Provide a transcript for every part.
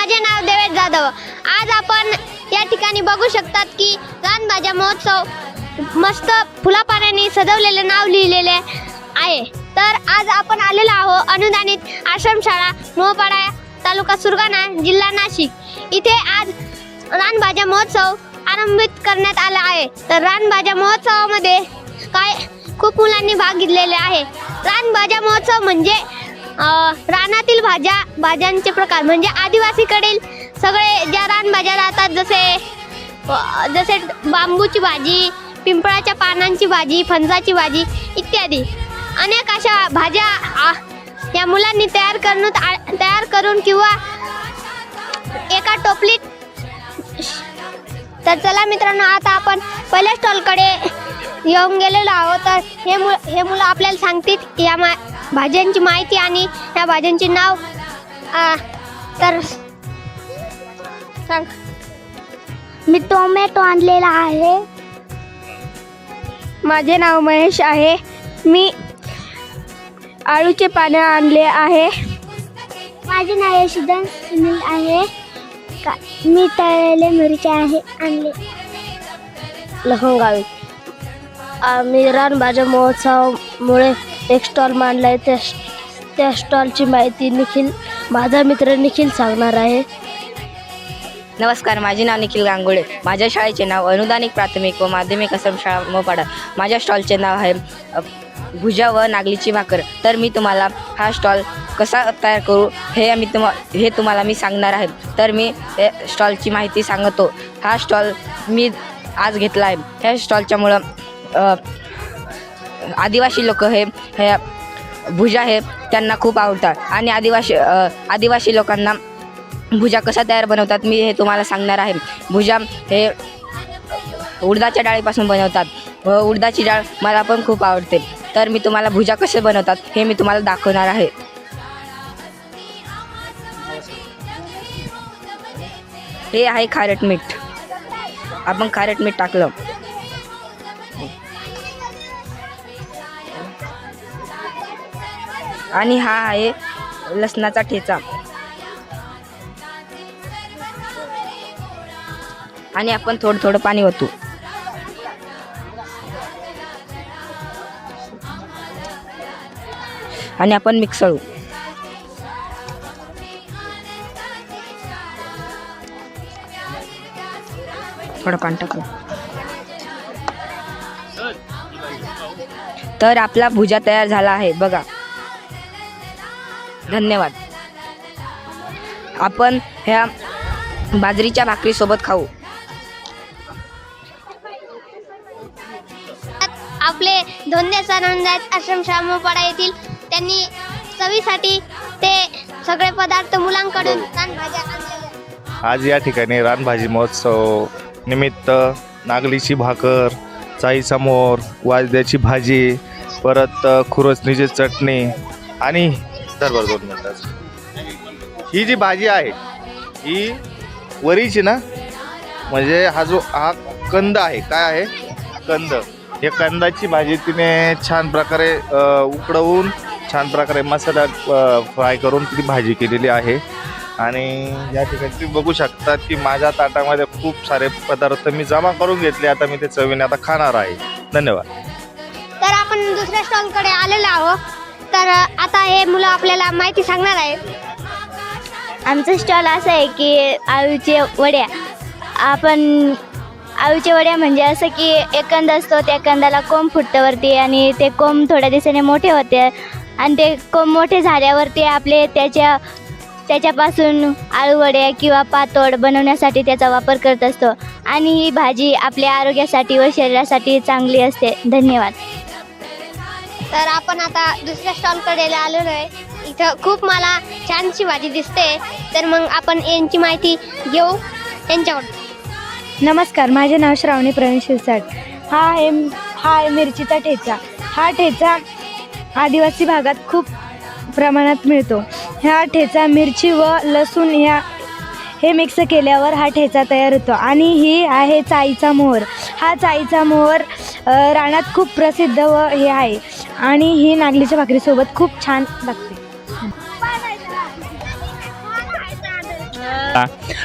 माझे नाव देवेश जाधव. आज आपण या ठिकाणी बघू शकतात की रानभाज्या महोत्सव मस्त फुलापाण्याने सजवलेले नाव लिहिलेले आहे. तर आज आपण आलेलो आहो अनुदानित आश्रमशाळा मोहपाडा तालुका सुरगाणा जिल्हा नाशिक. इथे आज रानभाज्या महोत्सव आरंभित करण्यात आला आहे. तर रानभाज्या महोत्सवामध्ये काय खूप मुलांनी भाग घेतलेले आहे. रानभाज्या महोत्सव म्हणजे रानातील भाज्या भाज्यांचे प्रकार म्हणजे आदिवासीकडील सगळे ज्या रानभाज्या राहतात जसे जसे बांबूची भाजी पिंपळाच्या पानांची भाजी फणसाची भाजी इत्यादी. अनेक अशा भाज्या आ, या मुलांनी तयार करून तयार करून किंवा एका टोपलीत तर चला मित्रांनो आता आपण पहिल्या स्टॉलकडे येऊन गेलेलो आहोत. तर हे मुलं हे मुलं आपल्याला सांगतील या मा भाज्यांची माहिती आणि या भाज्यांची नाव आ, तर सांग. मी टोमॅटो आणलेला आहे. माझे नाव महेश आहे. मी आळूचे पानं आणले आहे. माझे नाव यशोधन सुनील आहे. का मी तळलेले मिरच्या आहे आणले. लखनगावी आम्ही रानभाज्या महोत्सवामुळे एक स्टॉल मांडला आहे त्या त्या स्टॉलची माहिती निखिल माझा मित्र निखिल सांगणार आहे. नमस्कार माझे नाव निखिल गांगुळे. माझ्या शाळेचे नाव अनुदानिक प्राथमिक व माध्यमिक असम शाळा मोपाडा. माझ्या स्टॉलचे नाव आहे भुजा व नागलीची भाकर तर मी तुम्हाला हा स्टॉल कसा तयार करू हे मी तुम हे तुम्हाला मी सांगणार आहे. तर मी हे स्टॉलची माहिती सांगतो. हा स्टॉल मी आज घेतला आहे. ह्या स्टॉलच्यामुळं आदिवासी लोक हे हे भुजा हे त्यांना खूप आवडतात. आणि आदिवासी आदिवासी लोकांना भुजा कशा तयार बनवतात मी हे तुम्हाला सांगणार आहे. भुजा हे उडदाच्या डाळीपासून बनवतात. व उडदाची डाळ मला पण खूप आवडते. तर मी तुम्हाला भुजा कसे बनवतात हे मी तुम्हाला दाखवणार आहे. हे आहे खारट मीठ. आपण खारट मीठ टाकलं. आणि हा आहे लसणाचा ठेचा. आणि आपण थोडं थोडं पाणी होतो आणि आपण मिक्सळू थोडं पाणी टाकू. तर आपला भुजा तयार झाला आहे. बघा. धन्यवाद. आपण ह्या बाजरीच्या भाकरीसोबत खाऊ. आपले धोंडे सरांजात आश्रमशाळा मोपाडा येथील त्यांनी चवीसाठी ते सगळे पदार्थ मुलांकडून आहेत. आज या ठिकाणी रानभाजी महोत्सव निमित्त नागलीची भाकर चाईचा मोर वाजद्याची भाजी परत खुरसणीची चटणी आणि तर बरं दोन मिनटात ही जी भाजी आहे ही वरीची ना म्हणजे हा जो हा कंद आहे काय आहे? कंद. या कंदाची भाजी तिने छान प्रकारे उकडवून छान प्रकारे मसाला फ्राय करून ती भाजी केलेली आहे. आणि या ठिकाणी तुम्ही बघू शकता की माझ्या ताटामध्ये खूप सारे पदार्थ मी जमा करून घेतले. आता मी ते चवीने आता खाणार आहे. धन्यवाद. तर आपण दुसऱ्या स्टॉलकडे आलेलो आहोत. तर आता हे मुलं आपल्याला माहिती सांगणार आहेत. आमचं स्टॉल असं आहे की आळूचे वड्या. आपण आळूच्या वड्या म्हणजे असं की एक कंद असतो त्या कंदाला कोंब फुटतं वरती आणि ते कोंब थोड्या दिवसाने मोठे होते. आणि ते कोंब मोठे झाल्यावरती आपले त्याच्या त्याच्यापासून आळूवड्या किंवा पातोड बनवण्यासाठी त्याचा वापर करत असतो. आणि ही भाजी आपल्या आरोग्यासाठी व शरीरासाठी चांगली असते. धन्यवाद. तर आपण आता दुसऱ्या स्टॉलकडे आलेलो आहे इथं खूप मला छानशी भाजी दिसते. तर मग आपण यांची माहिती घेऊ त्यांच्याकडून नमस्कार माझे नाव श्रावणी प्रवीण शिरसाट. हा आहे हा आहे मिरचीचा ठेचा. हा ठेचा आदिवासी भागात खूप प्रमाणात मिळतो. ह्या ठेचा मिरची व लसूण ह्या हे मिक्स केल्यावर हा ठेचा तयार होतो. आणि ही आहे चाईचा मोहर. हा चाईचा मोहर रानात खूप प्रसिद्ध व हे आहे. आणि ही नागलीच्या भाकरीसोबत खूप छान लागते.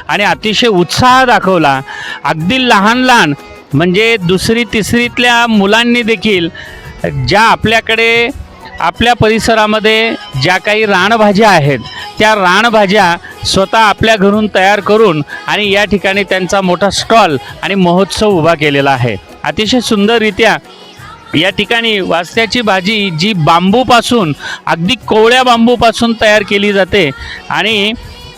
आणि अतिशय उत्साह दाखवला. अगदी लहान लहान म्हणजे दुसरी तिसरीतल्या मुलांनी देखील ज्या आपल्याकडे आपल्या परिसरामध्ये ज्या काही रानभाज्या आहेत त्या रानभाज्या स्वतः आपल्या घरून तयार करून आणि या ठिकाणी त्यांचा मोठा स्टॉल आणि महोत्सव उभा केलेला आहे. अतिशय सुंदररित्या या ठिकाणी वास्त्याची भाजी जी बांबूपासून अगदी कोवळ्या बांबूपासून तयार केली जाते. आणि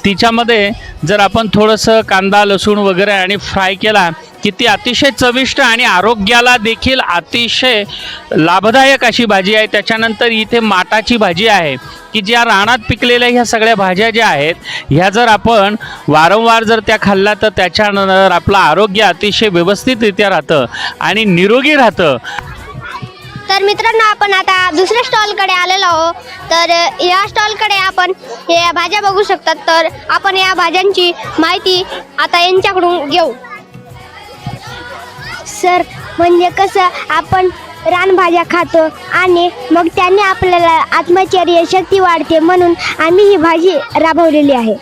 तिच्यामध्ये जर आपण थोडंसं कांदा लसूण वगैरे आणि फ्राय केला की ती अतिशय चविष्ट आणि आरोग्याला देखील अतिशय लाभदायक अशी भाजी आहे. त्याच्यानंतर इथे माटाची भाजी आहे की ज्या रानात पिकलेल्या ह्या सगळ्या भाज्या ज्या आहेत ह्या जर आपण वारंवार जर त्या खाल्ल्या तर त्याच्यानंतर आपलं आरोग्य अतिशय व्यवस्थितरित्या राहतं आणि निरोगी राहतं. तर मित्रांनो आपण आता दुसऱ्या स्टॉलकडे आलेलो आहोत. तर या स्टॉलकडे आपण या भाज्या बघू शकतात. तर आपण या भाज्यांची माहिती आता यांच्याकडून घेऊ. सर म्हणजे कसं आपण रानभाज्या खातो आणि मग त्याने आपल्याला आत्मचर्य शक्ती वाढते म्हणून आम्ही ही भाजी राबवलेली आहे.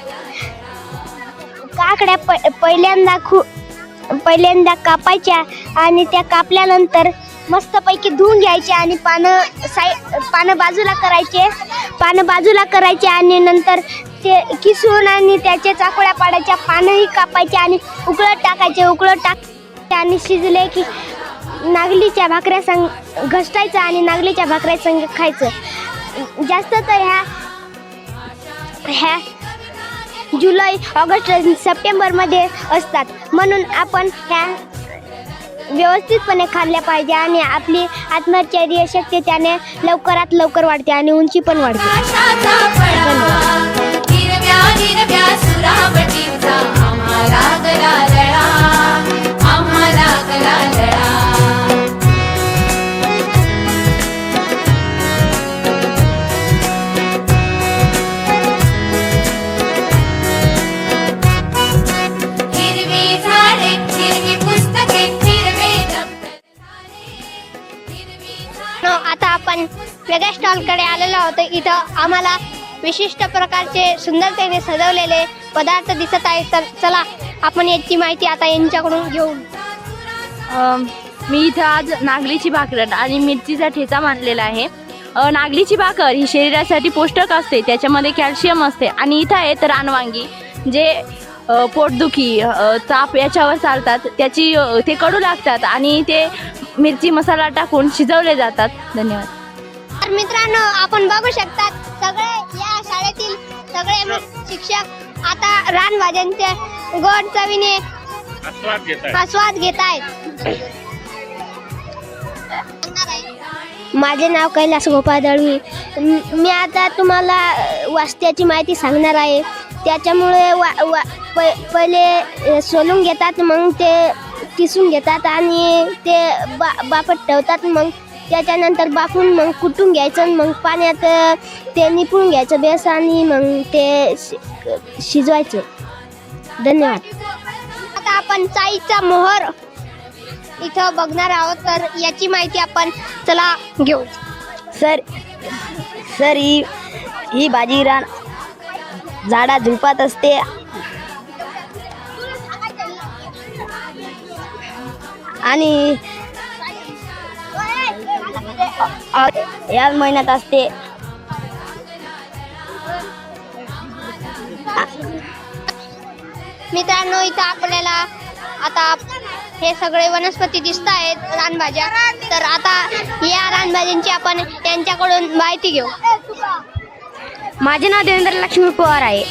काकड्या प पहिल्यांदा खू पहिल्यांदा कापायच्या आणि त्या कापल्यानंतर मस्तपैकी धुवून घ्यायचे आणि पानं साई पानं बाजूला करायचे. पानं बाजूला करायचे आणि नंतर ते किसून आणि त्याचे चाकोळ्या पाडायच्या पानंही कापायचे आणि उकळत टाकायचे. उकळत टाक आणि शिजले की नागलीच्या भाकऱ्या संग घसटायचं आणि नागलीच्या भाकऱ्या संग खायचं. जास्त तर ह्या ह्या जुलै ऑगस्ट सप्टेंबरमध्ये असतात. म्हणून आपण ह्या व्यवस्थितपणे खाल्ल्या पाहिजे आणि आपली आत्मचर्य शक्ती त्याने लवकरात लवकर वाढते आणि उंची पण वाढते. स्टॉलकडे आलेलो आहोत इथं आम्हाला विशिष्ट प्रकारचे सुंदरतेने सजवलेले पदार्थ दिसत आहेत. तर चला आपण याची माहिती आता यांच्याकडून घेऊ. मी इथं आज नागलीची भाकर आणि मिरचीचा ठेचा मांडलेला आहे. नागलीची भाकर ही शरीरासाठी पोषक असते त्याच्यामध्ये कॅल्शियम असते आणि इथं आहेत रानवांगी जे पोटदुखी ताप याच्यावर चालतात त्याची ते कडू लागतात आणि ते मिरची मसाला टाकून शिजवले जातात. धन्यवाद. तर मित्रांनो आपण बघू शकतात सगळे या शाळेतील सगळे शिक्षक. आता रानभाज्यांच्या गोड चवीने आस्वाद घेत आहेत. माझे नाव कैलास गोपाळ दळवी. म- आता तुम्हाला वास्त्याची माहिती सांगणार आहे. त्याच्यामुळे वा वा प पहिले सोलून घेतात मग ते किसून घेतात आणि ते बा बापत ठेवतात मग त्याच्यानंतर बाफून मग कुटून घ्यायचं आणि मग पाण्यात ते निपून घ्यायचं बेस आणि मग ते शि- शिजवायचं. धन्यवाद. आता आपण चाईचा मोहर इथं बघणार आहोत तर याची माहिती आपण चला घेऊ. सर सर ही ही भाजी रान झाडा झुडपात असते. आणि अ- या महिन्यात असते. मित्रांनो इथं आपल्याला आता हे सगळे वनस्पती दिसत आहेत रानभाज्या. तर आता या रानभाज्यांची आपण यांच्याकडून माहिती घेऊ. माझे नाव देवेंद्र लक्ष्मी पवार आहे.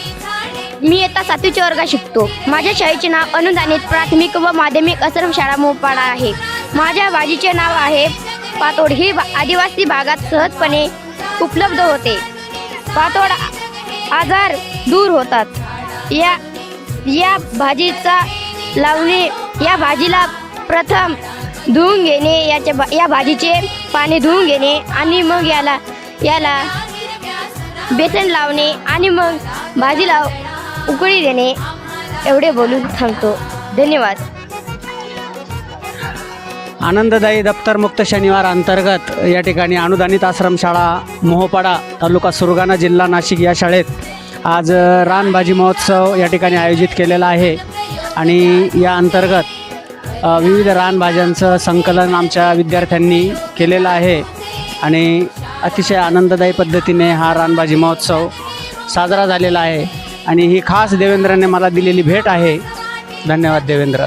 मी इयत्ता सातवीच्या वर्गात शिकतो. माझ्या शाळेचे नाव अनुदानित प्राथमिक व माध्यमिक आश्रम शाळा मोपाडा आहे. माझ्या भाजीचे नाव आहे पातोड ही आदिवासी भागात सहजपणे उपलब्ध होते. पातोड आजार दूर होतात. या या भाजीचा लावणे या भाजीला प्रथम धुवून घेणे याच्या या भाजीचे पाणी धुवून घेणे आणि मग याला याला बेसन लावणे आणि मग भाजीला उकळी देणे एवढे बोलून थांबतो. धन्यवाद. आनंददायी दप्तरमुक्त शनिवार अंतर्गत या ठिकाणी अनुदानित आश्रमशाळा मोहोपाडा तालुका सुरगाणा जिल्हा नाशिक या शाळेत आज रानभाजी महोत्सव या ठिकाणी आयोजित केलेला आहे. आणि या अंतर्गत विविध रानभाज्यांचं संकलन आमच्या विद्यार्थ्यांनी केलेलं आहे. आणि अतिशय आनंददायी पद्धतीने हा रानभाजी महोत्सव साजरा झालेला आहे. आणि ही खास देवेंद्रने मला दिलेली भेट आहे. धन्यवाद देवेंद्र.